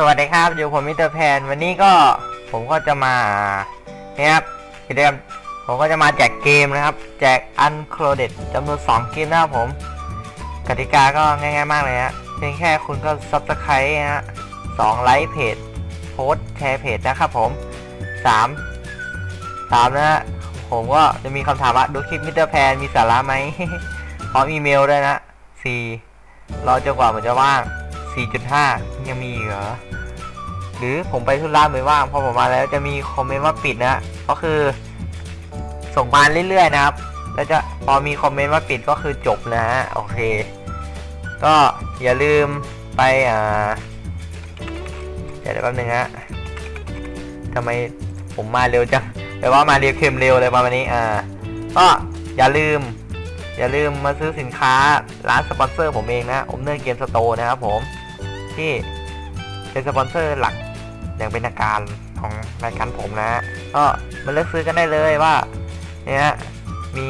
สวัสดีครับอยู่ผมมิเตอร์แพนวันนี้ก็ผมก็จะมาเนี่ยครับกิจกรรมผมก็จะมาแจกเกมนะครับ แจก Unclouded จำนวน2เกมนะครับผม กติกาก็ง่ายๆมากเลยฮะเพียงแค่คุณก็ Subscribe นะฮะสองไลค์เพจโพสแชร์เพจนะครับผมสามสามนะฮะผมก็จะมีคำถามว่าดูคลิปมิเตอร์แพนมีสาระไหมพร้อมอีเมลด้วยนะสี่รอจนกว่ามันจะว่าง 4.5 ยังมีเหรอ หรือผมไปธุระไม่ว่างพอผมมาแล้วจะมีคอมเมนต์ว่าปิดนะ ก็คือ ส่งมาเรื่อยๆนะครับ แล้วจะพอมีคอมเมนต์ว่าปิดก็คือจบนะฮะ โอเค ก็อย่าลืมไปอ่า เดี๋ยวแป๊บนึงฮะทำไมผมมาเร็วจังแปลว่ามาเร็วเค็มเร็วเลยประมาณนี้ อ่า ก็อย่าลืมอย่าลืมมาซื้อสินค้าร้านสปอนเซอร์ผมเองนะ อมเนอร์เกมสโตร์นะครับผม ที่เป็นสปอนเซอร์หลักอย่างเป็นทางการของรายการผมนะก็มาเลือกซื้อกันได้เลยว่าเนี่ยมี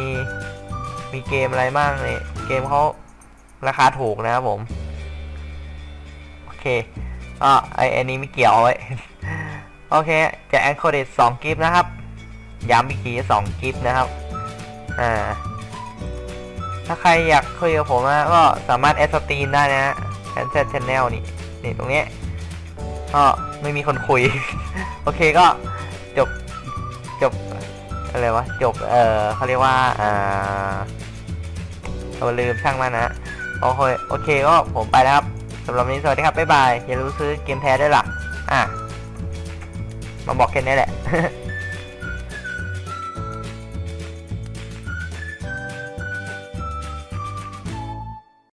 มีเกมอะไรบ้างเนี่ยเกมเขาราคาถูกนะครับผม โอเคก็ไออันนี้ไม่เกี่ยวเอาไว้โอเคจะแอนโคเดตสองกิฟต์นะครับย้ำอีกทีสองกิฟต์นะครับอ่าถ้าใครอยากคุยกับผมนะก็สามารถแอดสตรีมได้นะฮะแอนเซตชแนลนี่ นี่ตรงนี้ก็ไม่มีคนคุย โอเคก็จบจบอะไรวะจบเออเขาเรียกว่าอ่าเราลืมช่างมันนะโอเคโอเคก็ผมไปแล้วครับสำหรับวันนี้สวัสดีครับบ๊ายบายอย่าลืมซื้อเกมแท้ด้วยล่ะอะมาบอกแค่นี้แหละ